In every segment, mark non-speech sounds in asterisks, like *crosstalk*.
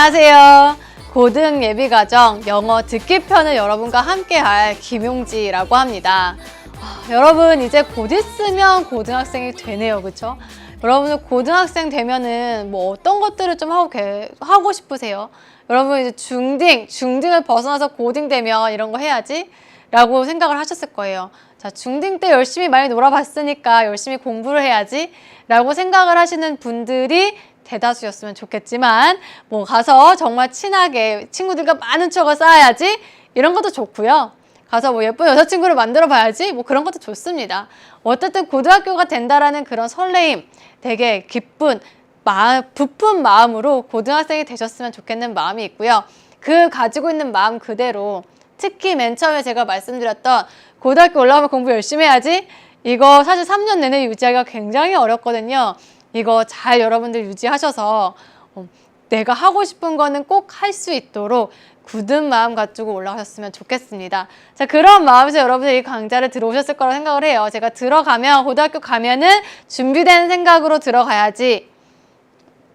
안녕하세요. 고등 예비과정 영어 듣기 편을 여러분과 함께할 김용지라고 합니다. 아, 여러분 이제 곧 있으면 고등학생이 되네요, 그렇죠? 여러분은 고등학생 되면은 뭐 어떤 것들을 좀 하고 계- 하고 싶으세요? 여러분 이제 중딩, 중딩을 벗어나서 고딩 되면 이런 거 해야지 라고 생각을 하셨을 거예요. 자, 중딩 때 열심히 많이 놀아봤으니까 열심히 공부를 해야지 라고 생각을 하시는 분들이 대다수였으면 좋겠지만 뭐 가서 정말 친하게 친구들과 많은 추억을 쌓아야지 이런 것도 좋고요. 가서 뭐 예쁜 여자친구를 만들어 봐야지 뭐 그런 것도 좋습니다. 어쨌든 고등학교가 된다라는 그런 설레임 되게 기쁜 마, 부푼 마음으로 고등학생이 되셨으면 좋겠는 마음이 있고요. 그 가지고 있는 마음 그대로 특히 맨 처음에 제가 말씀드렸던 고등학교 올라오면 공부 열심히 해야지 이거 사실 3년 내내 유지하기가 굉장히 어렵거든요. 이거 잘 여러분들 유지하셔서 어, 내가 하고 싶은 거는 꼭 할 수 있도록 굳은 마음 가지고 올라가셨으면 좋겠습니다. 자, 그런 마음에서 여러분들이 이 강좌를 들어오셨을 거라고 생각을 해요. 제가 들어가면, 고등학교 가면은 준비된 생각으로 들어가야지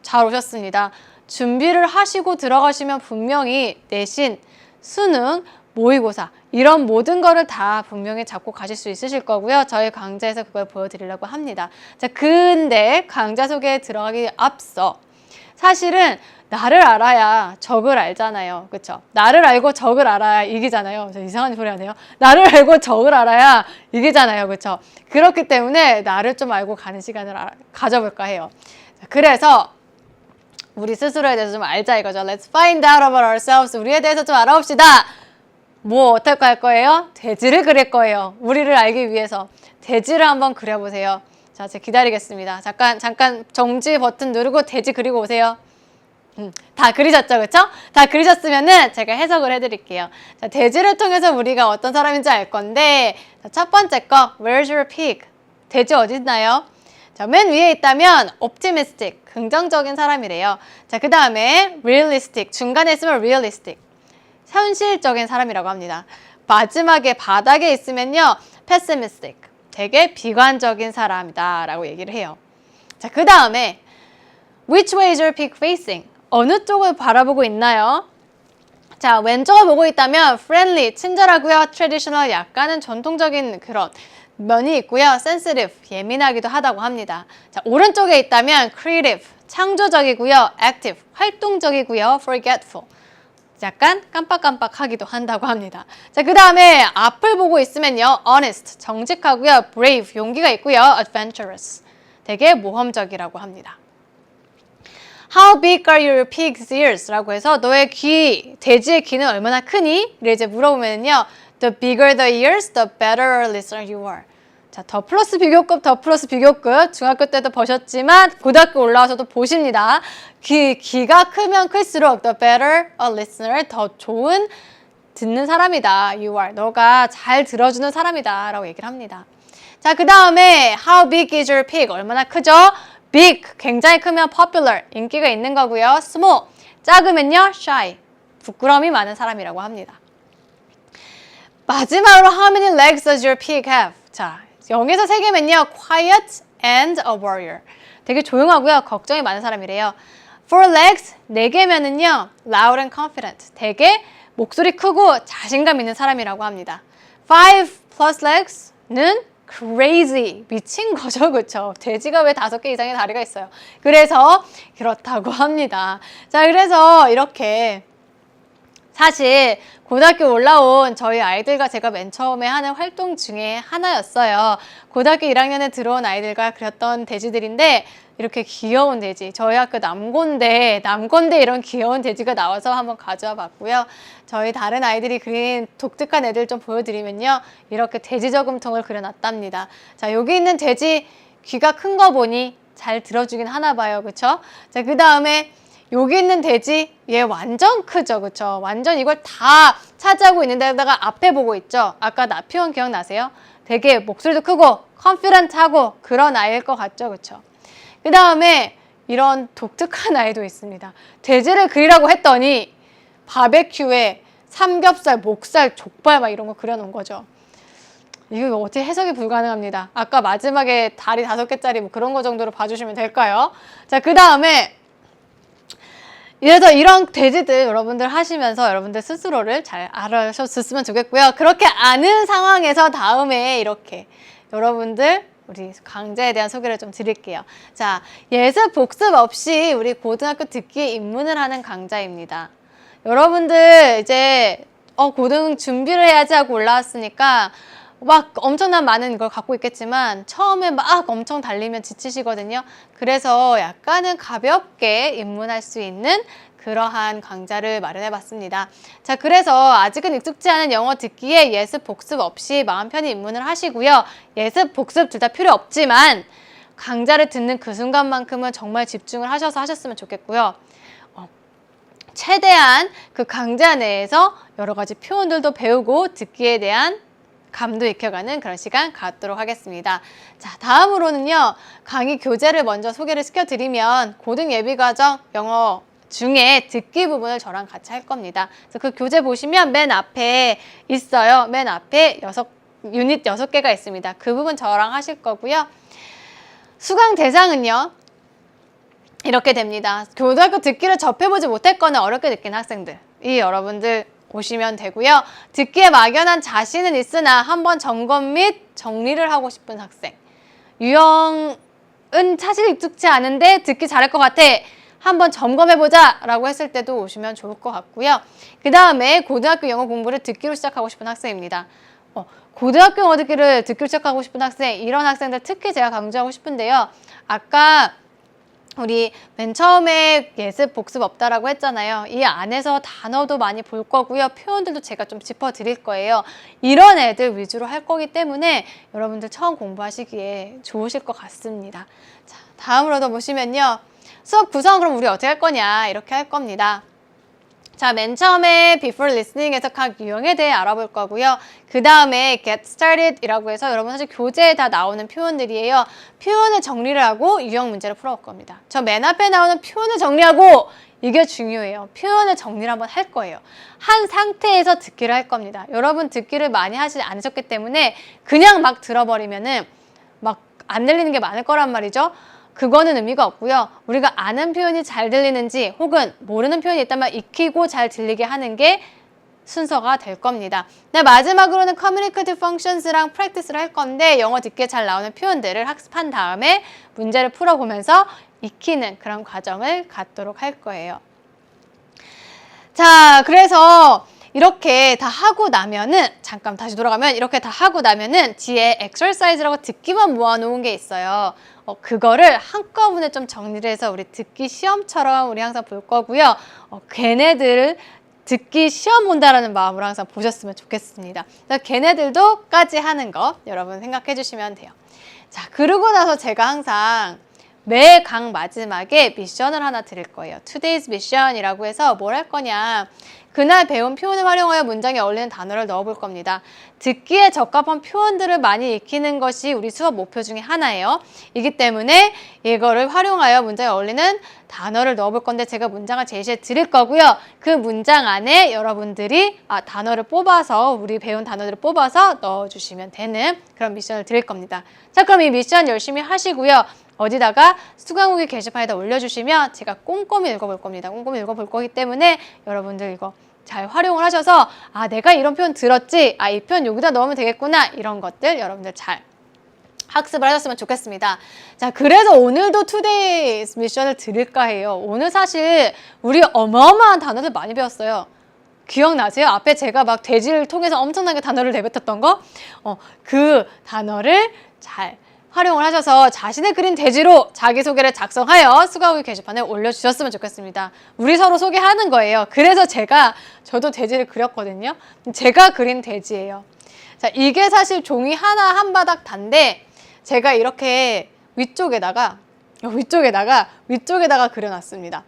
잘 오셨습니다. 준비를 하시고 들어가시면 분명히 내신, 수능, 모의고사 이런 모든 거를 다 분명히 잡고 가실 수 있으실 거고요. 저희 강좌에서 그걸 보여드리려고 합니다. 자, 근데 강좌 소개에 들어가기 앞서 사실은 나를 알아야 적을 알잖아요. 그렇죠? 나를 알고 적을 알아야 이기잖아요. 저 이상한 소리 하네요. 나를 알고 적을 알아야 이기잖아요. 그렇죠? 그렇기 때문에 나를 좀 알고 가는 시간을 알- 가져볼까 해요. 자, 그래서 우리 스스로에 대해서 좀 알자 이거죠. Let's find out about ourselves. 우리에 대해서 좀 알아봅시다. 뭐 어떻게 할 거예요? 돼지를 그릴 거예요. 우리를 알기 위해서 돼지를 한번 그려보세요. 자, 제가 기다리겠습니다. 잠깐 잠깐 정지 버튼 누르고 돼지 그리고 오세요. 음, 다 그리셨죠, 그렇죠? 다 그리셨으면은 제가 해석을 해드릴게요. 자, 돼지를 통해서 우리가 어떤 사람인지 알 건데 자, 첫 번째 거 Where's your pig? 돼지 어디 있나요? 자, 맨 위에 있다면 optimistic, 긍정적인 사람이래요. 자, 그 다음에 realistic, 중간에 있으면 realistic, 현실적인 사람이라고 합니다. 마지막에 바닥에 있으면요, pessimistic, 되게 비관적인 사람이다 라고 얘기를 해요. 자, 그 다음에 which way is your pig facing? 어느 쪽을 바라보고 있나요? 자, 왼쪽을 보고 있다면 friendly, 친절하고요. traditional, 약간은 전통적인 그런 면이 있고요. sensitive, 예민하기도 하다고 합니다. 자, 오른쪽에 있다면 creative, 창조적이고요. active, 활동적이고요. forgetful, 약간 깜빡깜빡하기도 한다고 합니다. 자, 그 다음에 앞을 보고 있으면요. honest, 정직하고요. brave, 용기가 있고요. adventurous, 되게 모험적이라고 합니다. How big are your pig's ears? 라고 해서 너의 귀, 돼지의 귀는 얼마나 크니? 를 이제 물어보면요. The bigger the ears, the better listener you are. 자, 더 플러스 비교급, 더 플러스 비교급. 중학교 때도 보셨지만 고등학교 올라와서도 보십니다. 귀, 귀가 크면 클수록 the better a listener, 더 좋은 듣는 사람이다. You are. 너가 잘 들어주는 사람이다. 라고 얘기를 합니다. 자, 그 다음에 how big is your pig? 얼마나 크죠? big, 굉장히 크면 popular, 인기가 있는 거고요. small, 작으면요. shy, 부끄러움이 많은 사람이라고 합니다. 마지막으로 how many legs does your pig have? 자, 0에서 3개면요. quiet and a warrior. 되게 조용하고요. 걱정이 많은 사람이래요. four legs, 4개면은요. loud and confident. 되게 목소리 크고 자신감 있는 사람이라고 합니다. five plus legs는 crazy 미친 거죠 그쵸 돼지가 왜 다섯 개 이상의 다리가 있어요 그래서 그렇다고 합니다 자 그래서 이렇게 사실 고등학교 올라온 저희 아이들과 제가 맨 처음에 하는 활동 중에 하나였어요. 고등학교 1학년에 들어온 아이들과 그렸던 돼지들인데 이렇게 귀여운 돼지, 저희 학교 남곤대, 남곤대 이런 귀여운 돼지가 나와서 한번 가져와 봤고요. 저희 다른 아이들이 그린 독특한 애들 좀 보여드리면요. 이렇게 돼지 저금통을 그려놨답니다. 자, 여기 있는 돼지 귀가 큰 거 보니 잘 들어주긴 하나 봐요. 그쵸? 자, 그 다음에 여기 있는 돼지 얘 완전 크죠 그쵸? 완전 이걸 다 차지하고 있는 데다가 앞에 보고 있죠? 아까 나 표현 기억나세요? 되게 목소리도 크고 컨피던트하고 그런 아이일 것 같죠 그쵸? 그 다음에 이런 독특한 아이도 있습니다. 돼지를 그리라고 했더니 바베큐에 삼겹살 목살 족발 막 이런 거 그려놓은 거죠. 이거 어떻게 해석이 불가능합니다? 아까 마지막에 다리 다섯 개짜리 뭐 그런 거 정도로 봐주시면 될까요? 자그 다음에 그래서 이런 대지들 여러분들 하시면서 여러분들 스스로를 잘 알아셨으면 좋겠고요. 그렇게 아는 상황에서 다음에 이렇게 여러분들 우리 강좌에 대한 소개를 좀 드릴게요. 자, 예습 복습 없이 우리 고등학교 듣기에 입문을 하는 강좌입니다. 여러분들 이제 어 고등 준비를 해야지 하고 올라왔으니까 막 엄청난 많은 걸 갖고 있겠지만 처음에 막 엄청 달리면 지치시거든요. 그래서 약간은 가볍게 입문할 수 있는 그러한 강좌를 마련해 봤습니다. 자, 그래서 아직은 익숙지 않은 영어 듣기에 예습 복습 없이 마음 편히 입문을 하시고요. 예습 복습 둘 다 필요 없지만 강좌를 듣는 그 순간만큼은 정말 집중을 하셔서 하셨으면 좋겠고요. 어, 최대한 그 강좌 내에서 여러 가지 표현들도 배우고 듣기에 대한 감도 익혀가는 그런 시간 갖도록 하겠습니다. 자, 다음으로는요, 강의 교재를 먼저 소개를 시켜드리면, 고등 예비과정 영어 중에 듣기 부분을 저랑 같이 할 겁니다. 그래서 그 교재 보시면 맨 앞에 있어요. 맨 앞에 여섯, 유닛 여섯 개가 있습니다. 그 부분 저랑 하실 거고요. 수강 대상은요, 이렇게 됩니다. 고등학교 듣기를 접해보지 못했거나 어렵게 느낀 학생들, 이 여러분들 오시면 되고요. 듣기에 막연한 자신은 있으나 한번 점검 및 정리를 하고 싶은 학생. 유형은 사실 익숙치 않은데 듣기 잘할 것 같아. 한번 점검해보자 라고 했을 때도 오시면 좋을 것 같고요. 그 다음에 고등학교 영어 공부를 듣기로 시작하고 싶은 학생입니다. 어, 고등학교 영어 듣기를 듣기로 시작하고 싶은 학생, 이런 학생들 특히 제가 강조하고 싶은데요. 아까 우리 맨 처음에 예습 복습 없다라고 했잖아요. 이 안에서 단어도 많이 볼 거고요. 표현들도 제가 좀 짚어 드릴 거예요. 이런 애들 위주로 할 거기 때문에 여러분들 처음 공부하시기에 좋으실 것 같습니다. 자, 다음으로도 보시면요. 수업 구성 그럼 우리 어떻게 할 거냐 이렇게 할 겁니다. 자, 맨 처음에 before listening에서 각 유형에 대해 알아볼 거고요. 그 다음에 get started 이라고 해서 여러분 사실 교재에 다 나오는 표현들이에요. 표현을 정리를 하고 유형 문제를 풀어볼 겁니다. 저 맨 앞에 나오는 표현을 정리하고 이게 중요해요. 표현을 정리를 한번 할 거예요. 한 상태에서 듣기를 할 겁니다. 여러분 듣기를 많이 하지 않으셨기 때문에 그냥 막 들어버리면은 막 안 들리는 게 많을 거란 말이죠. 그거는 의미가 없고요. 우리가 아는 표현이 잘 들리는지 혹은 모르는 표현이 있다면 익히고 잘 들리게 하는 게 순서가 될 겁니다. 네, 마지막으로는 communicative functions랑 practice를 할 건데 영어 듣기에 잘 나오는 표현들을 학습한 다음에 문제를 풀어보면서 익히는 그런 과정을 갖도록 할 거예요. 자, 그래서 이렇게 다 하고 나면은 잠깐 다시 돌아가면 이렇게 다 하고 나면은 뒤에 exercise라고 듣기만 모아놓은 게 있어요. 어, 그거를 한꺼번에 좀 정리를 해서 우리 듣기 시험처럼 우리 항상 볼 거고요. 어, 걔네들 듣기 시험 본다라는 마음으로 항상 보셨으면 좋겠습니다. 걔네들도까지 하는 거 여러분 생각해 주시면 돼요. 자, 그러고 나서 제가 항상 매 강 마지막에 미션을 하나 드릴 거예요. Today's Mission이라고 해서 뭘 할 거냐. 그날 배운 표현을 활용하여 문장에 어울리는 단어를 넣어볼 겁니다. 듣기에 적합한 표현들을 많이 익히는 것이 우리 수업 목표 중에 하나예요. 이기 때문에 이거를 활용하여 문장에 어울리는 단어를 넣어볼 건데 제가 문장을 제시해 드릴 거고요. 그 문장 안에 여러분들이 아, 단어를 뽑아서 우리 배운 단어들을 뽑아서 넣어주시면 되는 그런 미션을 드릴 겁니다. 자 그럼 이 미션 열심히 하시고요. 어디다가 수강 후기 게시판에다 올려주시면 제가 꼼꼼히 읽어볼 겁니다. 꼼꼼히 읽어볼 거기 때문에 여러분들 이거 잘 활용을 하셔서 아 내가 이런 표현 들었지 아 이 표현 여기다 넣으면 되겠구나 이런 것들 여러분들 잘 학습을 하셨으면 좋겠습니다. 자, 그래서 오늘도 투데이 미션을 드릴까 해요. 오늘 사실 우리 어마어마한 단어들 많이 배웠어요. 기억나세요? 앞에 제가 막 돼지를 통해서 엄청나게 단어를 내뱉었던 거? 어, 그 단어를 잘 활용을 하셔서 자신의 그린 돼지로 자기소개를 작성하여 수강후기 게시판에 올려주셨으면 좋겠습니다. 우리 서로 소개하는 거예요. 그래서 제가 저도 돼지를 그렸거든요. 제가 그린 돼지예요. 자, 이게 사실 종이 하나 한 바닥 단데 제가 이렇게 위쪽에다가 위쪽에다가 위쪽에다가 그려놨습니다.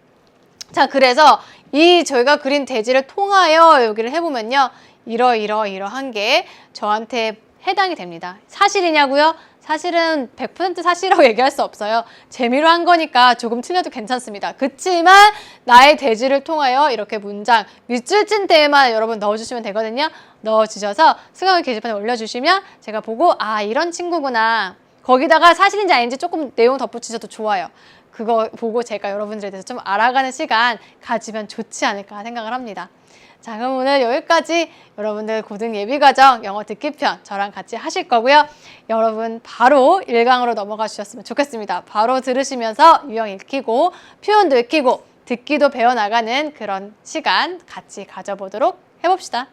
자, 그래서 이 저희가 그린 돼지를 통하여 여기를 해보면요. 이러 이러이러한 게 저한테 해당이 됩니다. 사실이냐고요? 사실은 100% 사실이라고 *laughs* 얘기할 수 없어요. 재미로 한 거니까 조금 틀려도 괜찮습니다. 그치만 나의 대지를 통하여 이렇게 문장 밑줄 찐 때에만 여러분 넣어주시면 되거든요. 넣어주셔서 수강을 게시판에 올려주시면 제가 보고 아 이런 친구구나. 거기다가 사실인지 아닌지 조금 내용 덧붙이셔도 좋아요. 그거 보고 제가 여러분들에 대해서 좀 알아가는 시간 가지면 좋지 않을까 생각을 합니다. 자, 그럼 오늘 여기까지 여러분들 고등 예비과정 영어 듣기 편 저랑 같이 하실 거고요. 여러분 바로 1강으로 넘어가 주셨으면 좋겠습니다. 바로 들으시면서 유형 익히고 표현도 익히고 듣기도 배워나가는 그런 시간 같이 가져보도록 해봅시다.